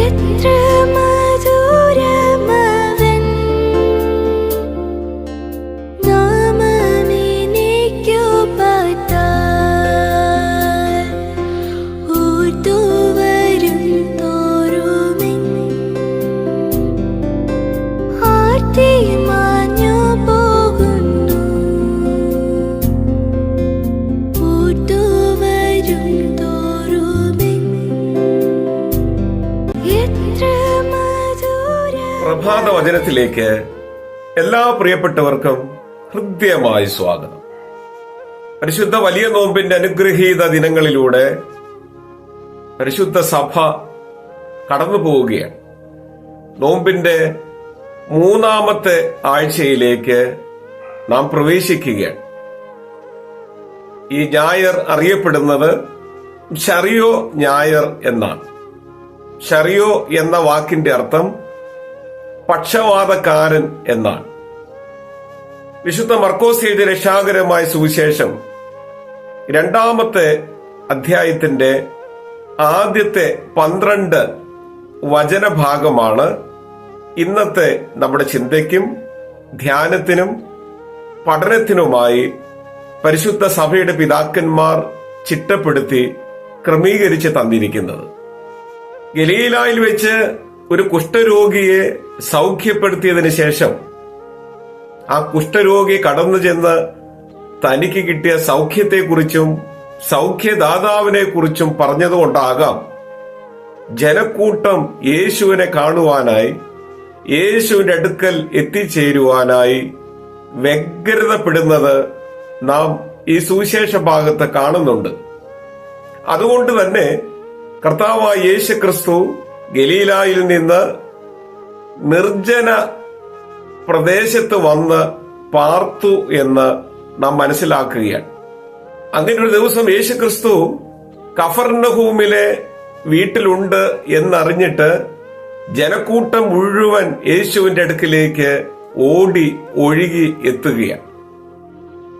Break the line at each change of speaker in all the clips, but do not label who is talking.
എത്ര
പ്രഭാത വചനത്തിലേക്ക് എല്ലാ പ്രിയപ്പെട്ടവർക്കും ഹൃദ്യമായി സ്വാഗതം. പരിശുദ്ധ വലിയ നോമ്പിന്റെ അനുഗ്രഹീത ദിനങ്ങളിലൂടെ പരിശുദ്ധ സഭ കടന്നു പോവുകയാണ്. നോമ്പിന്റെ മൂന്നാമത്തെ ആഴ്ചയിലേക്ക് നാം പ്രവേശിക്കുകയാണ്. ഈ ഞായർ അറിയപ്പെടുന്നത് ഷറിയോ ഞായർ എന്നാണ്. ഷറിയോ എന്ന വാക്കിന്റെ അർത്ഥം പക്ഷവാതക്കാരൻ എന്നാണ്. വിശുദ്ധ മർക്കോസ് എഴുതിയ രക്ഷാകരമായ സുവിശേഷം രണ്ടാമത്തെ അധ്യായത്തിന്റെ ആദ്യത്തെ പന്ത്രണ്ട് വചനഭാഗമാണ് ഇന്നത്തെ നമ്മുടെ ചിന്തയ്ക്കും ധ്യാനത്തിനും പഠനത്തിനുമായി പരിശുദ്ധ സഭയുടെ പിതാക്കന്മാർ ചിട്ടപ്പെടുത്തി ക്രമീകരിച്ച് തന്നിരിക്കുന്നത്. ഗലീലായിൽ വെച്ച് ഒരു കുഷ്ഠരോഗിയെ സൗഖ്യപ്പെടുത്തിയതിനു ശേഷം ആ കുഷ്ഠരോഗി കടന്നു ചെന്ന് തനിക്ക് കിട്ടിയ സൗഖ്യത്തെക്കുറിച്ചും സൗഖ്യദാതാവിനെ കുറിച്ചും പറഞ്ഞതുകൊണ്ടാകാം ജനക്കൂട്ടം യേശുവിനെ കാണുവാനായി യേശുവിന്റെ അടുക്കൽ എത്തിച്ചേരുവാനായി വ്യഗ്രതപ്പെടുന്നത് നാം ഈ സുവിശേഷ ഭാഗത്ത് കാണുന്നുണ്ട്. അതുകൊണ്ട് തന്നെ കർത്താവായ യേശു ക്രിസ്തു ഗലീലായിൽ നിന്ന് നിർജന പ്രദേശത്ത് വന്ന് പാർത്തു എന്ന് നാം മനസ്സിലാക്കുകയാണ്. അങ്ങനെ ഒരു ദിവസം യേശു ക്രിസ്തു കഫർണഹൂമിലെ വീട്ടിലുണ്ട് എന്നറിഞ്ഞിട്ട് ജനക്കൂട്ടം മുഴുവൻ യേശുവിന്റെ അടുക്കിലേക്ക് ഓടി ഒഴുകി എത്തുകയാണ്.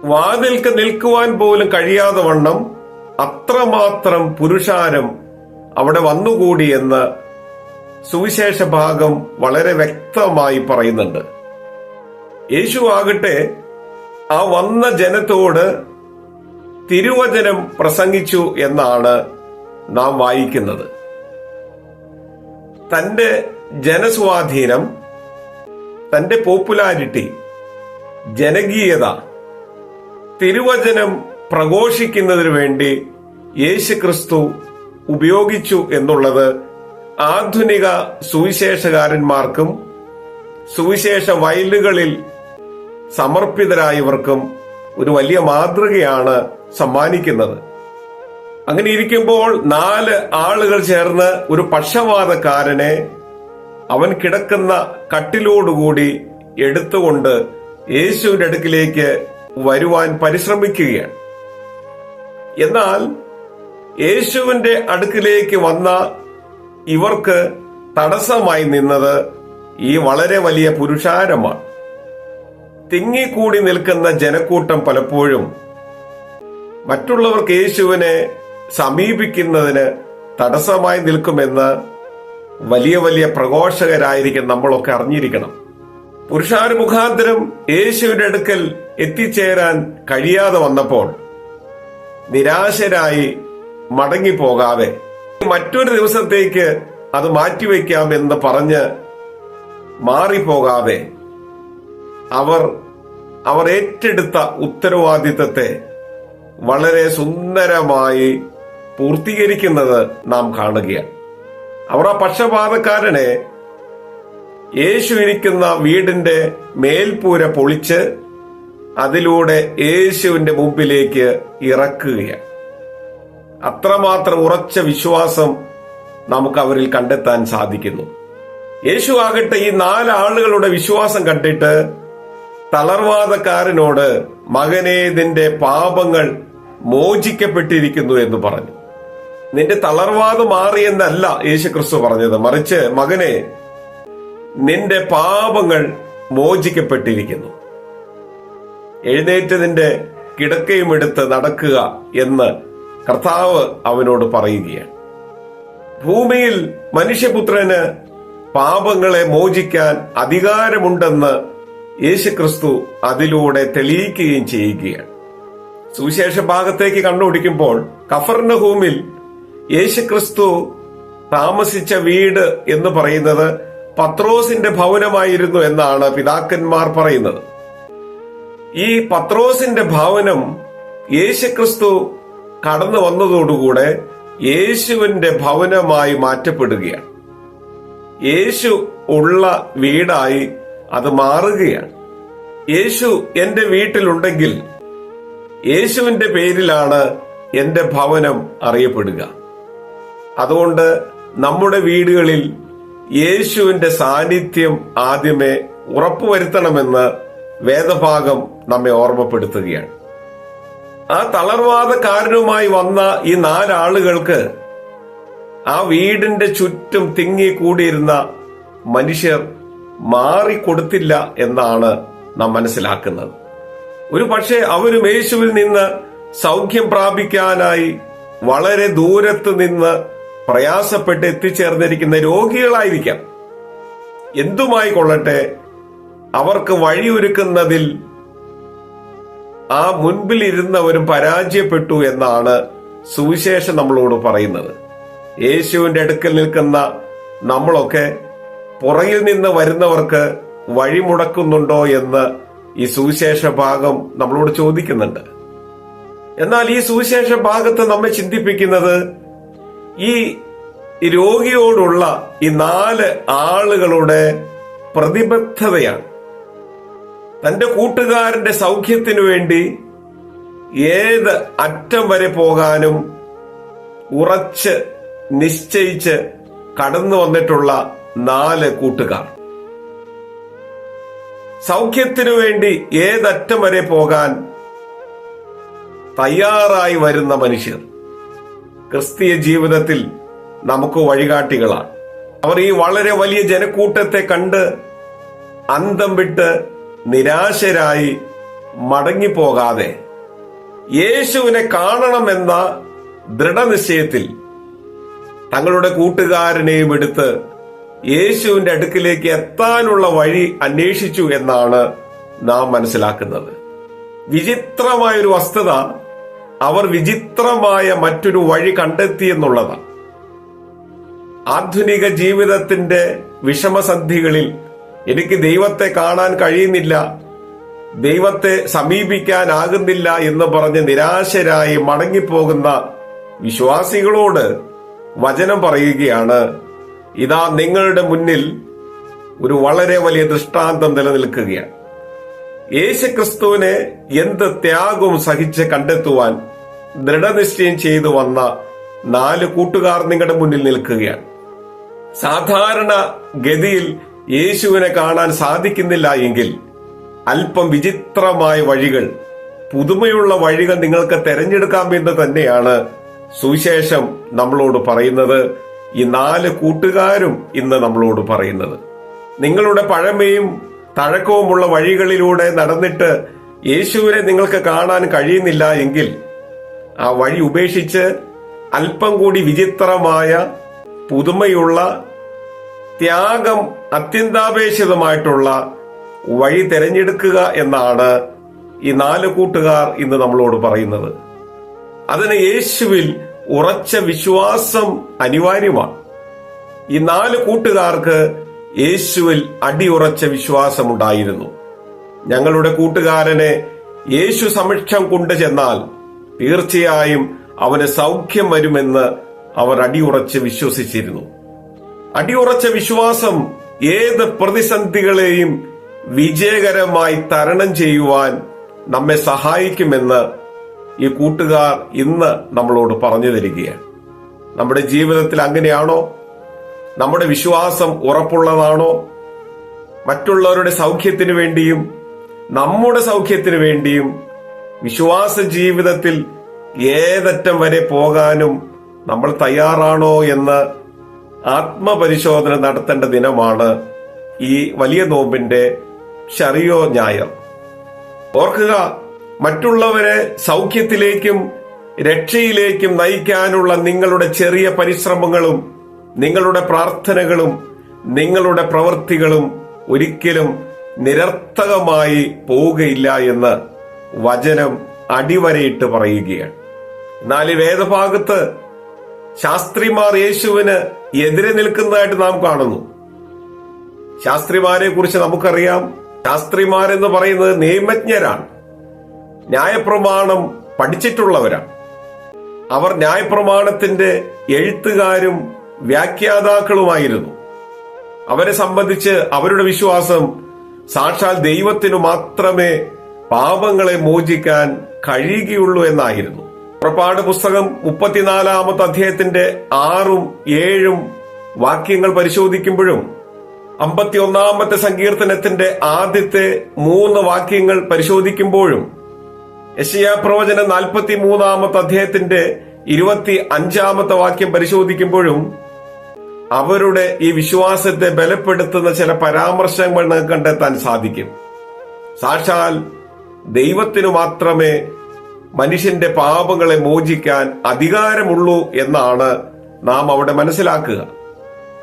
വാതിൽക്ക് നിൽക്കുവാൻ പോലും കഴിയാതെ വണ്ണം അത്രമാത്രം പുരുഷാരം അവിടെ വന്നുകൂടി എന്ന് സുവിശേഷ ഭാഗം വളരെ വ്യക്തമായി പറയുന്നുണ്ട്. യേശു ആകട്ടെ ആ വന്ന ജനത്തോട് തിരുവചനം പ്രസംഗിച്ചു എന്നാണ് നാം വായിക്കുന്നത്. തന്റെ ജനസ്വാധീനം തന്റെ പോപ്പുലാരിറ്റി ജനകീയത തിരുവചനം പ്രഘോഷിക്കുന്നതിന് വേണ്ടി യേശു ഉപയോഗിച്ചു എന്നുള്ളത് ആധുനിക സുവിശേഷകാരന്മാർക്കും സുവിശേഷ വയലുകളിൽ സമർപ്പിതരായവർക്കും ഒരു വലിയ മാതൃകയാണ് സമ്മാനിക്കുന്നത്. അങ്ങനെ ഇരിക്കുമ്പോൾ നാല് ആളുകൾ ചേർന്ന് ഒരു പക്ഷവാതക്കാരനെ അവൻ കിടക്കുന്ന കട്ടിലോടുകൂടി എടുത്തുകൊണ്ട് യേശുവിന്റെ അടുക്കിലേക്ക് വരുവാൻ പരിശ്രമിക്കുകയാണ്. എന്നാൽ യേശുവിന്റെ അടുക്കിലേക്ക് വന്ന ഇവർക്ക് തടസ്സമായി നിന്നത് ഈ വളരെ വലിയ പുരുഷാരമാണ്. തിങ്ങിക്കൂടി നിൽക്കുന്ന ജനക്കൂട്ടം പലപ്പോഴും മറ്റുള്ളവർക്ക് യേശുവിനെ സമീപിക്കുന്നതിന് തടസ്സമായി നിൽക്കുമെന്ന് വലിയ വലിയ പ്രഘോഷകരായിരിക്കും നമ്മളൊക്കെ അറിഞ്ഞിരിക്കണം. പുരുഷാര മുഖാന്തരം യേശുവിന്റെ അടുക്കൽ എത്തിച്ചേരാൻ കഴിയാതെ വന്നപ്പോൾ നിരാശരായി മടങ്ങിപ്പോകാതെ മറ്റൊരു ദിവസത്തേക്ക് അത് മാറ്റിവെക്കാം എന്ന് പറഞ്ഞ് മാറിപ്പോകാതെ അവർ അവർ ഏറ്റെടുത്ത ഉത്തരവാദിത്തത്തെ വളരെ സുന്ദരമായി പൂർത്തീകരിക്കുന്നത് നാം കാണുകയാണ്. അവർ ആ പക്ഷപാതക്കാരനെ യേശു ഇരിക്കുന്ന വീടിന്റെ മേൽപ്പൂര പൊളിച്ച് അതിലൂടെ യേശുവിന്റെ മുമ്പിലേക്ക് ഇറക്കുകയാണ്. അത്രമാത്രം ഉറച്ച വിശ്വാസം നമുക്ക് അവരിൽ കണ്ടെത്താൻ സാധിക്കുന്നു. യേശു ആകട്ടെ ഈ നാലാളുകളുടെ വിശ്വാസം കണ്ടിട്ട് തളർവാദക്കാരനോട് മകനെ നിന്റെ പാപങ്ങൾ മോചിക്കപ്പെട്ടിരിക്കുന്നു എന്ന് പറഞ്ഞു. നിന്റെ തളർവാദം മാറിയെന്നല്ല യേശു ക്രിസ്തു പറഞ്ഞത്. മറിച്ച് മകനെ നിന്റെ പാപങ്ങൾ മോചിക്കപ്പെട്ടിരിക്കുന്നു. എഴുന്നേറ്റ് നിന്റെ കിടക്കയും എടുത്ത് നടക്കുക എന്ന് കർത്താവ് അവനോട് പറയുകയാണ്. ഭൂമിയിൽ മനുഷ്യപുത്രന് പാപങ്ങളെ മോചിക്കാൻ അധികാരമുണ്ടെന്ന് യേശുക്രിസ്തു അതിലൂടെ തെളിയിക്കുകയും ചെയ്യുകയാണ്. സുവിശേഷ ഭാഗത്തേക്ക് കണ്ണോടിക്കുമ്പോൾ കഫർണഹൂമിൽ യേശുക്രിസ്തു താമസിച്ച വീട് എന്ന് പറയുന്നത് പത്രോസിന്റെ ഭവനമായിരുന്നു എന്നാണ് പിതാക്കന്മാർ പറയുന്നത്. ഈ പത്രോസിന്റെ ഭവനം യേശുക്രിസ്തു കടന്നു വന്നതോടുകൂടെ യേശുവിന്റെ ഭവനമായി മാറ്റപ്പെടുകയാണ്. യേശു ഉള്ള വീടായി അത് മാറുകയാണ്. യേശു എന്റെ വീട്ടിലുണ്ടെങ്കിൽ യേശുവിന്റെ പേരിലാണ് എന്റെ ഭവനം അറിയപ്പെടുക. അതുകൊണ്ട് നമ്മുടെ വീടുകളിൽ യേശുവിന്റെ സാന്നിധ്യം ആദ്യമേ ഉറപ്പുവരുത്തണമെന്ന് വേദഭാഗം നമ്മെ ഓർമ്മപ്പെടുത്തുകയാണ്. ആ തളർവാദക്കാരനുമായി വന്ന ഈ നാലാളുകൾക്ക് ആ വീടിന്റെ ചുറ്റും തിങ്ങി കൂടിയിരുന്ന മനുഷ്യർ മാറിക്കൊടുത്തില്ല എന്നാണ് നാം മനസ്സിലാക്കുന്നത്. ഒരു പക്ഷേ അവരും യേശുവിൽ നിന്ന് സൗഖ്യം പ്രാപിക്കാനായി വളരെ ദൂരത്ത് നിന്ന് പ്രയാസപ്പെട്ട് എത്തിച്ചേർന്നിരിക്കുന്ന രോഗികളായിരിക്കാം. എന്തുമായി കൊള്ളട്ടെ അവർക്ക് വഴിയൊരുക്കുന്നതിൽ ആ മുൻപിൽ ഇരുന്നവരും പരാജയപ്പെട്ടു എന്നാണ് സുവിശേഷം നമ്മളോട് പറയുന്നത്. യേശുവിന്റെ അടുക്കൽ നിൽക്കുന്ന നമ്മളൊക്കെ പുറകിൽ നിന്ന് വരുന്നവർക്ക് വഴിമുടക്കുന്നുണ്ടോ എന്ന് ഈ സുവിശേഷ ഭാഗം നമ്മളോട് ചോദിക്കുന്നുണ്ട്. എന്നാൽ ഈ സുവിശേഷ ഭാഗത്ത് നമ്മെ ചിന്തിപ്പിക്കുന്നത് ഈ രോഗിയോടുള്ള ഈ നാല് ആളുകളുടെ പ്രതിബദ്ധതയാണ്. തന്റെ കൂട്ടുകാരന്റെ സൗഖ്യത്തിനു വേണ്ടി ഏത് അറ്റം വരെ പോകാനും ഉറച്ച് നിശ്ചയിച്ച് കടന്നു വന്നിട്ടുള്ള നാല് കൂട്ടുകാർ. സൗഖ്യത്തിനു വേണ്ടി ഏതറ്റം വരെ പോകാൻ തയ്യാറായി വരുന്ന മനുഷ്യർ ക്രിസ്തീയ ജീവിതത്തിൽ നമുക്ക് വഴികാട്ടികളാണ്. അവർ ഈ വളരെ വലിയ ജനക്കൂട്ടത്തെ കണ്ട് അന്തം വിട്ട് നിരാശരായി മടങ്ങിപ്പോകാതെ യേശുവിനെ കാണണമെന്ന ദൃഢനിശ്ചയത്തിൽ തങ്ങളുടെ കൂട്ടുകാരനെയും എടുത്ത് യേശുവിന്റെ അടുക്കിലേക്ക് എത്താനുള്ള വഴി അന്വേഷിച്ചു എന്നാണ് നാം മനസ്സിലാക്കുന്നത്. വിചിത്രമായ ഒരു വസ്തുത അവർ വിചിത്രമായ മറ്റൊരു വഴി കണ്ടെത്തി എന്നുള്ളതാണ്. ആധുനിക ജീവിതത്തിന്റെ വിഷമസന്ധികളിൽ എനിക്ക് ദൈവത്തെ കാണാൻ കഴിയുന്നില്ല. ദൈവത്തെ സമീപിക്കാനാകുന്നില്ല എന്ന് പറഞ്ഞ് നിരാശരായി മടങ്ങിപ്പോകുന്ന വിശ്വാസികളോട് വചനം പറയുകയാണ്. ഇതാ നിങ്ങളുടെ മുന്നിൽ ഒരു വളരെ വലിയ ദൃഷ്ടാന്തം നിലനിൽക്കുകയാണ്. യേശുക്രിസ്തുവിനെ എന്ത് ത്യാഗവും സഹിച്ച് കണ്ടെത്തുവാൻ ദൃഢനിശ്ചയം ചെയ്തു വന്ന നാല് കൂട്ടുകാർ നിങ്ങളുടെ മുന്നിൽ നിൽക്കുകയാണ്. സാധാരണ ഗതിയിൽ യേശുവിനെ കാണാൻ സാധിക്കുന്നില്ല എങ്കിൽ അല്പം വിചിത്രമായ വഴികൾ പുതുമയുള്ള വഴികൾ നിങ്ങൾക്ക് തെരഞ്ഞെടുക്കാം എന്ന് തന്നെയാണ് സുവിശേഷം നമ്മളോട് പറയുന്നത്. ഈ നാല് കൂട്ടുകാരും ഇന്ന് നമ്മളോട് പറയുന്നത്. നിങ്ങളുടെ പഴമയും തഴക്കവുമുള്ള വഴികളിലൂടെ നടന്നിട്ട് യേശുവിനെ നിങ്ങൾക്ക് കാണാൻ കഴിയുന്നില്ല എങ്കിൽ ആ വഴി ഉപേക്ഷിച്ച് അല്പം കൂടി വിചിത്രമായ പുതുമയുള്ള ത്യാഗം അത്യന്താപേക്ഷിതമായിട്ടുള്ള വഴി തിരഞ്ഞെടുക്കുക എന്നാണ് ഈ നാല് കൂട്ടുകാർ ഇന്ന് നമ്മളോട് പറയുന്നത്. അതിന് യേശുവിൽ ഉറച്ച വിശ്വാസം അനിവാര്യമാണ്. ഈ നാല് കൂട്ടുകാർക്ക് യേശുവിൽ അടിയുറച്ച വിശ്വാസമുണ്ടായിരുന്നു. ഞങ്ങളുടെ കൂട്ടുകാരനെ യേശു സമക്ഷം കൊണ്ടു ചെന്നാൽ തീർച്ചയായും അവന് സൗഖ്യം വരുമെന്ന് അവർ അടിയുറച്ച് വിശ്വസിച്ചിരുന്നു. അടിയുറച്ച വിശ്വാസം ഏത് പ്രതിസന്ധികളെയും വിജയകരമായി തരണം ചെയ്യുവാൻ നമ്മെ സഹായിക്കുമെന്ന് ഈ കൂട്ടുകാർ ഇന്ന് നമ്മളോട് പറഞ്ഞു തരികയാണ്. നമ്മുടെ ജീവിതത്തിൽ അങ്ങനെയാണോ? നമ്മുടെ വിശ്വാസം ഉറപ്പുള്ളതാണോ? മറ്റുള്ളവരുടെ സൗഖ്യത്തിന് വേണ്ടിയും നമ്മുടെ സൗഖ്യത്തിന് വേണ്ടിയും വിശ്വാസ ജീവിതത്തിൽ ഏതറ്റം വരെ പോകാനും നമ്മൾ തയ്യാറാണോ എന്ന് ആത്മപരിശോധന നടത്തേണ്ട ദിനമാണ് ഈ വലിയ നോമ്പിന്റെ ഷറിയോ ഞായർ ഓർക്കുക മറ്റുള്ളവരെ സൗഖ്യത്തിലേക്കും രക്ഷയിലേക്കും നയിക്കാനുള്ള നിങ്ങളുടെ ചെറിയ പരിശ്രമങ്ങളും നിങ്ങളുടെ പ്രാർത്ഥനകളും നിങ്ങളുടെ പ്രവൃത്തികളും ഒരിക്കലും നിരർത്ഥകമായി പോവുകയില്ല എന്ന് വചനം അടിവരയിട്ട് പറയുകയാണ്. എന്നാൽ ഈ വേദഭാഗത്ത് ശാസ്ത്രിമാർ യേശുവിന് എതിരെ നിൽക്കുന്നതായിട്ട് നാം കാണുന്നു. ശാസ്ത്രിമാരെ കുറിച്ച് നമുക്കറിയാം. ശാസ്ത്രിമാരെന്ന് പറയുന്നത് നിയമജ്ഞരാണ്. ന്യായപ്രമാണം പഠിച്ചിട്ടുള്ളവരാണ്. അവർ ന്യായപ്രമാണത്തിന്റെ എഴുത്തുകാരും വ്യാഖ്യാതാക്കളുമായിരുന്നു. അവരെ സംബന്ധിച്ച് അവരുടെ വിശ്വാസം സാക്ഷാൽ ദൈവത്തിനു മാത്രമേ പാപങ്ങളെ മോചിക്കാൻ കഴിയുകയുള്ളൂ എന്നായിരുന്നു. പുറപ്പാട് പുസ്തകം മുപ്പത്തിനാലാമത്തെ അധ്യായത്തിന്റെ ആറും ഏഴും വാക്യങ്ങൾ പരിശോധിക്കുമ്പോഴും അമ്പത്തി ഒന്നാമത്തെ സങ്കീർത്തനത്തിന്റെ ആദ്യത്തെ മൂന്ന് വാക്യങ്ങൾ പരിശോധിക്കുമ്പോഴും യശയാ പ്രവചന നാൽപ്പത്തി മൂന്നാമത്തെ അധ്യായത്തിന്റെ ഇരുപത്തി അഞ്ചാമത്തെ വാക്യം പരിശോധിക്കുമ്പോഴും അവരുടെ ഈ വിശ്വാസത്തെ ബലപ്പെടുത്തുന്ന ചില പരാമർശങ്ങൾ കണ്ടെത്താൻ സാധിക്കും. സാക്ഷാൽ ദൈവത്തിനു മാത്രമേ മനുഷ്യന്റെ പാപങ്ങളെ മോചിക്കാൻ അധികാരമുള്ളൂ എന്നാണ് നാം അവിടെ മനസ്സിലാക്കുക.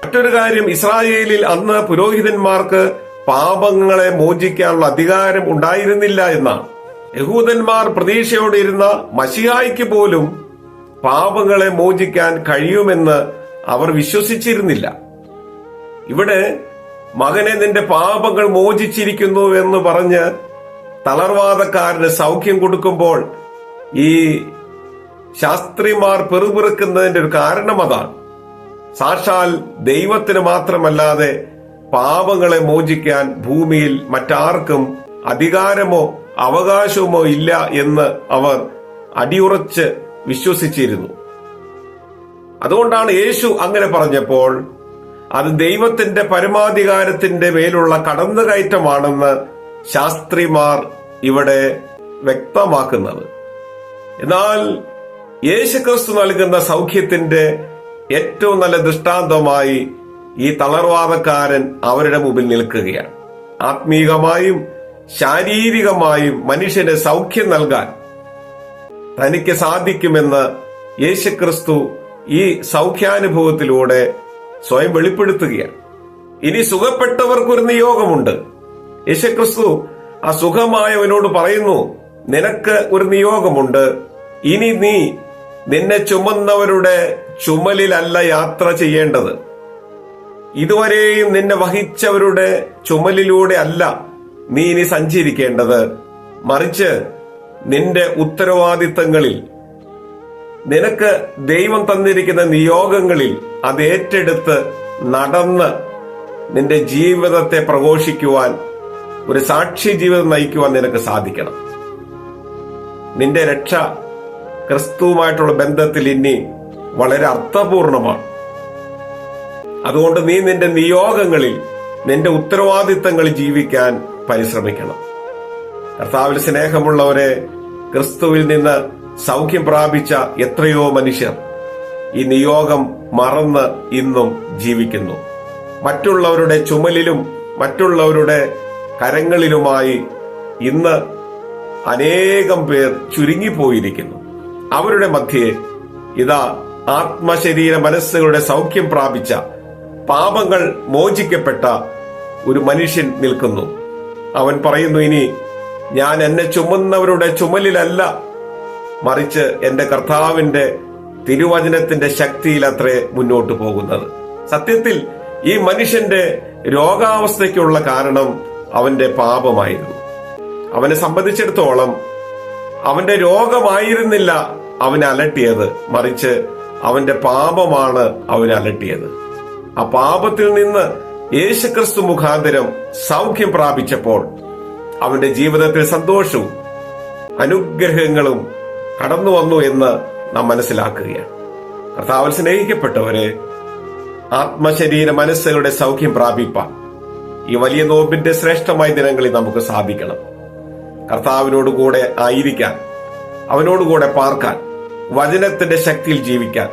മറ്റൊരു കാര്യം ഇസ്രായേലിൽ അന്ന് പുരോഹിതന്മാർക്ക് പാപങ്ങളെ മോചിക്കാനുള്ള അധികാരം ഉണ്ടായിരുന്നില്ല എന്നാണ്. യഹൂദന്മാർ പ്രതീക്ഷയോടെ ഇരുന്ന മഷിഹായ്ക്ക് പോലും പാപങ്ങളെ മോചിക്കാൻ കഴിയുമെന്ന് അവർ വിശ്വസിച്ചിരുന്നില്ല. ഇവിടെ മകനെ നിന്റെ പാപങ്ങൾ മോചിച്ചിരിക്കുന്നു എന്ന് പറഞ്ഞ് തളർവാദക്കാരന് സൗഖ്യം കൊടുക്കുമ്പോൾ ഈ ശാസ്ത്രിമാർ പെറുപിറുക്കുന്നതിന്റെ ഒരു കാരണം അതാണ്. സാക്ഷാൽ ദൈവത്തിന് മാത്രമല്ലാതെ പാപങ്ങളെ മോചിക്കാൻ ഭൂമിയിൽ മറ്റാർക്കും അധികാരമോ അവകാശവുമോ ഇല്ല എന്ന് അവർ അടിയുറച്ച് വിശ്വസിച്ചിരുന്നു. അതുകൊണ്ടാണ് യേശു അങ്ങനെ പറഞ്ഞപ്പോൾ അത് ദൈവത്തിന്റെ പരമാധികാരത്തിന്റെ മേലുള്ള കടന്നുകയറ്റമാണെന്ന് ശാസ്ത്രിമാർ ഇവിടെ വ്യക്തമാക്കുന്നത്. എന്നാൽ യേശുക്രിസ്തു നൽകുന്ന സൗഖ്യത്തിന്റെ ഏറ്റവും നല്ല ദൃഷ്ടാന്തമായി ഈ തളർവാദക്കാരൻ അവരുടെ മുമ്പിൽ നിൽക്കുകയാണ്. ആത്മീകമായും ശാരീരികമായും മനുഷ്യന് സൗഖ്യം നൽകാൻ തനിക്ക് സാധിക്കുമെന്ന് യേശുക്രിസ്തു ഈ സൗഖ്യാനുഭവത്തിലൂടെ സ്വയം വെളിപ്പെടുത്തുകയാണ്. ഇനി സുഖപ്പെട്ടവർക്കൊരു നിയോഗമുണ്ട്. യേശുക്രിസ്തു ആ സുഖമായവനോട് പറയുന്നു നിനക്ക് ഒരു നിയോഗമുണ്ട്. ഇനി നീ നിന്നെ ചുമന്നവരുടെ ചുമലിലല്ല യാത്ര ചെയ്യേണ്ടത്. ഇതുവരെയും നിന്നെ വഹിച്ചവരുടെ ചുമലിലൂടെ അല്ല നീ ഇനി സഞ്ചരിക്കേണ്ടത്. മറിച്ച് നിന്റെ ഉത്തരവാദിത്തങ്ങളിൽ നിനക്ക് ദൈവം തന്നിരിക്കുന്ന നിയോഗങ്ങളിൽ അത് ഏറ്റെടുത്ത് നടന്ന് നിന്റെ ജീവിതത്തെ പ്രഘോഷിക്കുവാൻ ഒരു സാക്ഷി ജീവിതം നയിക്കുവാൻ നിനക്ക് സാധിക്കണം. നിന്റെ രക്ഷ ക്രിസ്തുവുമായിട്ടുള്ള ബന്ധത്തിൽ ഇനി വളരെ അർത്ഥപൂർണമാണ്. അതുകൊണ്ട് നീ നിന്റെ നിയോഗങ്ങളിൽ നിന്റെ ഉത്തരവാദിത്തങ്ങൾ ജീവിക്കാൻ പരിശ്രമിക്കണം. കർത്താവിൽ സ്നേഹമുള്ളവരെ ക്രിസ്തുവിൽ നിന്ന് സൗഖ്യം പ്രാപിച്ച എത്രയോ മനുഷ്യർ ഈ നിയോഗം മറന്ന് ഇന്നും ജീവിക്കുന്നു. മറ്റുള്ളവരുടെ ചുമലിലും മറ്റുള്ളവരുടെ കരങ്ങളിലുമായി ഇന്ന് അനേകം പേർ ചുരുങ്ങിപ്പോയിരിക്കുന്നു. അവരുടെ മധ്യേ ഇതാ ആത്മശരീര മനസ്സുകളുടെ സൗഖ്യം പ്രാപിച്ച പാപങ്ങൾ മോചിക്കപ്പെട്ട ഒരു മനുഷ്യൻ നിൽക്കുന്നു. അവൻ പറയുന്നു ഇനി ഞാൻ എന്നെ ചുമന്നവരുടെ ചുമലിലല്ല മറിച്ച് എന്റെ കർത്താവിന്റെ തിരുവചനത്തിന്റെ ശക്തിയിൽ അത്രേ മുന്നോട്ട് പോകുന്നത്. സത്യത്തിൽ ഈ മനുഷ്യന്റെ രോഗാവസ്ഥയ്ക്കുള്ള കാരണം അവന്റെ പാപമായിരുന്നു. അവനെ സംബന്ധിച്ചിടത്തോളം അവന്റെ രോഗമായിരുന്നില്ല അവനെ അലട്ടിയത് മറിച്ച് അവന്റെ പാപമാണ് അവനെ അലട്ടിയത്. ആ പാപത്തിൽ നിന്ന് യേശുക്രിസ്തു മുഖാന്തരം സൗഖ്യം പ്രാപിച്ചപ്പോൾ അവന്റെ ജീവിതത്തിൽ സന്തോഷവും അനുഗ്രഹങ്ങളും കടന്നു വന്നു എന്ന് നാം മനസ്സിലാക്കുകയാണ്. കർത്താവിൽ സ്നേഹിക്കപ്പെട്ടവരെ ആത്മശരീര മനസ്സുകളുടെ സൗഖ്യം പ്രാപിപ്പാൻ ഈ വലിയ നോമ്പിന്റെ ശ്രേഷ്ഠമായ ദിനങ്ങളിൽ നമുക്ക് സാധിക്കണം. കർത്താവിനോടുകൂടെ ആയിരിക്കാൻ അവനോടുകൂടെ പാർക്കാൻ വചനത്തിന്റെ ശക്തിയിൽ ജീവിക്കാൻ.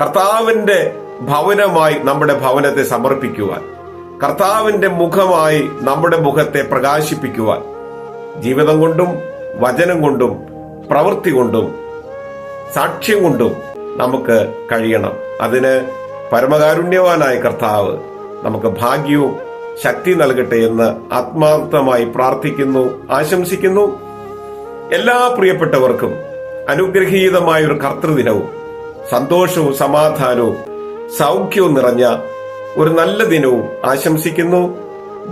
കർത്താവിന്റെ ഭവനമായി നമ്മുടെ ഭവനത്തെ സമർപ്പിക്കുവാൻ. കർത്താവിന്റെ മുഖമായി നമ്മുടെ മുഖത്തെ പ്രകാശിപ്പിക്കുവാൻ. ജീവിതം കൊണ്ടും വചനം കൊണ്ടും പ്രവൃത്തി കൊണ്ടും സാക്ഷ്യം കൊണ്ടും നമുക്ക് കഴിയണം. അതിന് പരമകാരുണ്യവാനായ കർത്താവ് നമുക്ക് ഭാഗ്യവും ശക്തി നൽകട്ടെ എന്ന് ആത്മാർത്ഥമായി പ്രാർത്ഥിക്കുന്നു ആശംസിക്കുന്നു. എല്ലാ പ്രിയപ്പെട്ടവർക്കും അനുഗ്രഹീതമായ ഒരു കർത്തൃദിനവും സന്തോഷവും സമാധാനവും സൗഖ്യവും നിറഞ്ഞ ഒരു നല്ല ദിനവും ആശംസിക്കുന്നു.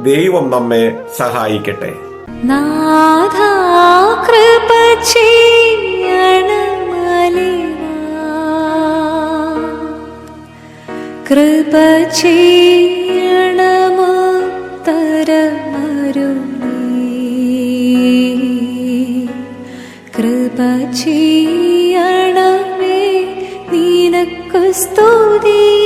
ദൈവം നമ്മെ സഹായിക്കട്ടെ.
കൃപ സ്തുതി